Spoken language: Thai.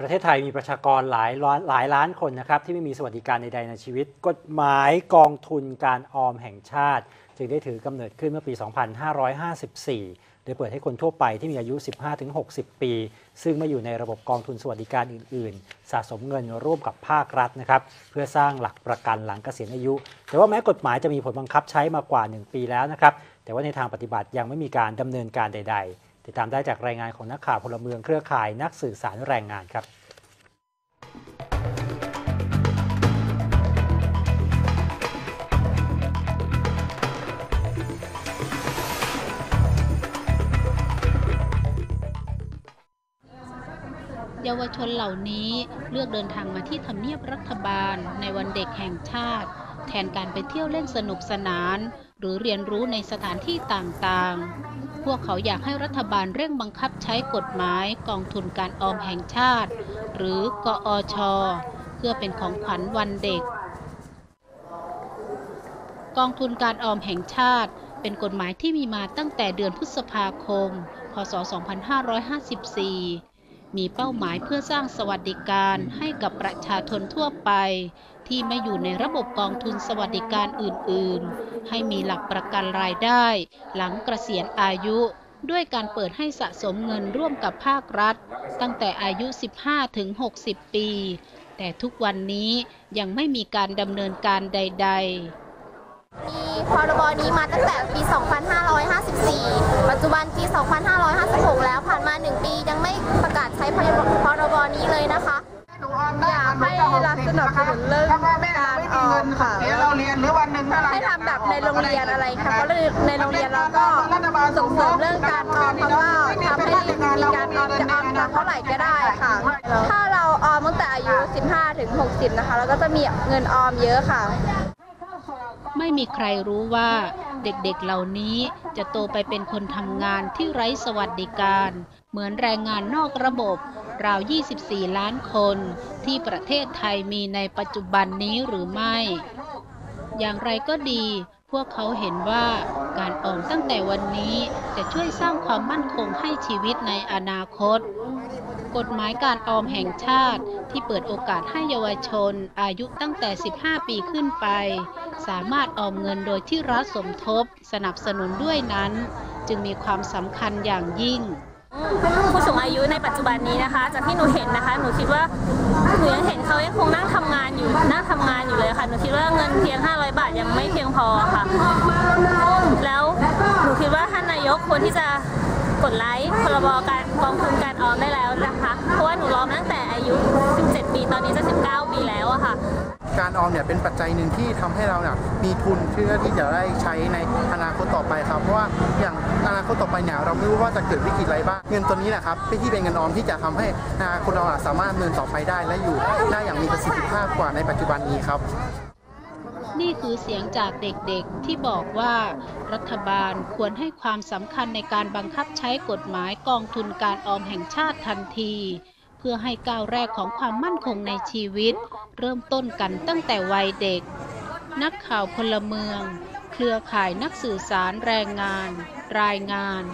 ประเทศไทยมีประชากรหลายล้านหลายล้านคนนะครับที่ไม่มีสวัสดิการใดๆในชีวิต กฎหมายกองทุนการออมแห่งชาติ จึงได้ถือกำเนิดขึ้นเมื่อปี 2554 โดยเปิดให้คนทั่วไปที่มีอายุ 15-60 ปี ซึ่งไม่อยู่ในระบบกองทุนสวัสดิการอื่น ๆ สะสมเงินร่วมกับภาครัฐนะครับเพื่อสร้างหลักประกันหลังเกษียณอายุ แต่ว่าแม้กฎหมายจะมีผลบังคับใช้มากว่า 1 ปีแล้วนะครับแต่ว่าในทางปฏิบัติยังไม่มีการดำเนินการใด ๆ ติดตามได้จากรายงานของนักข่าวพลเมืองเครือข่ายนักสื่อสารแรงงานครับเยาวชนเหล่านี้เลือกเดินทางมาที่ทำเนียบรัฐบาลในวันเด็กแห่งชาติ แทนการไปเที่ยวเล่นสนุกสนาน หรือเรียนรู้ในสถานที่ต่างๆ พวกเขาอยากให้รัฐบาลเร่งบังคับใช้กฎหมายกองทุนการออมแห่งชาติ หรือกอช เพื่อเป็นของขวัญวันเด็ก กองทุนการออมแห่งชาติ เป็นกฎหมายที่มีมาตั้งแต่เดือนพฤษภาคม พศ 2554 มีเป้าหมายเพื่อสร้างสวัสดิการให้กับประชาชนทั่วไป ที่ไม่อยู่ในระบบกองทุนสวัสดิการอื่น ๆ ให้มีหลักประกันรายได้ หลังเกษียณอายุ ด้วยการเปิดให้สะสมเงินร่วมกับภาครัฐ ตั้งแต่อายุ 15-60 ปี แต่ทุกวันนี้ยังไม่มีการดำเนินการใด ๆมีพรบนี้มาตั้งแต่ปี 2554 ปัจจุบันปี 2556 แล้วผ่านมา 1 ปียัง นับสนุนเรื่องการออมค่ะเดี๋ยวเราเรียนหรือวันหนึ่งถ้าเราให้ทำแบบในโรงเรียนอะไรค่ะเพราะในโรงเรียนเราก็ส่งเสริมเรื่องการออมเพราะว่าทำให้มีการออมจะออมตังค์เท่าไหร่ก็ได้ค่ะ ถ้าเราออมตั้งแต่อายุ 15ถึง60 นะคะเราก็จะมีเงินออมเยอะค่ะ ไม่มีใครรู้ว่าเด็กๆเหล่านี้จะโตไปเป็นคนทำงานที่ไร้สวัสดิการ เหมือนแรงงานนอกระบบ ราว 24 ล้านคนที่ประเทศไทยมีในปัจจุบันนี้หรือไม่ อย่างไรก็ดี พวกเขาเห็นว่าการออมตั้งแต่วันนี้จะช่วยสร้างความมั่นคงให้ชีวิตในอนาคต กฎหมายการออมแห่งชาติที่เปิดโอกาสให้เยาวชน อายุตั้งแต่ 15 ปีขึ้นไป สามารถออมเงินโดยที่รัฐสมทบ สนับสนุนด้วยนั้น จึงมีความสำคัญอย่างยิ่ง ผู้สูงอายุในปัจจุบันนี้นะคะ จากที่หนูเห็นนะคะ หนูคิดว่าหนูยังเห็นเขายังคงนั่งทำงานอยู่นั่งทำงานอยู่เลยค่ะหนูคิดว่าเงินเพียง 500 บาทยังไม่เพียงพอค่ะ แล้วหนูคิดว่าท่านนายกควรที่จะกดไลค์พรบการกองทุนการออมได้แล้วนะคะ เพราะว่าหนูรอมตั้งแต่อายุ 17 ปีตอนนี้จะ 19 ปีแล้วอะค่ะ การออมเนี่ยเป็นปัจจัยหนึ่งที่ทำให้เราเนี่ยมีทุนเพื่อที่จะได้ใช้ในอนาคตต่อไปครับเพราะว่าอย่างอนาคตต่อไปเนี่ยเราไม่รู้ว่าจะเกิดวิกฤตอะไรบ้างเงินตัวนี้แหละครับที่เป็นเงินออมที่จะทำให้อนาคตเราอะสามารถดำเนินต่อไปได้และอยู่ได้อย่างมีประสิทธิภาพกว่าในปัจจุบันนี้ครับนี่คือเสียงจากเด็กๆ ที่บอกว่า รัฐบาลควรให้ความสำคัญในการบังคับใช้กฎหมายกองทุนการออมแห่งชาติทันที เพื่อให้ก้าวแรกของความมั่นคงในชีวิต เริ่มต้นกันตั้งแต่วัยเด็ก นักข่าวพลเมือง เครือข่ายนักสื่อสารแรงงาน รายงาน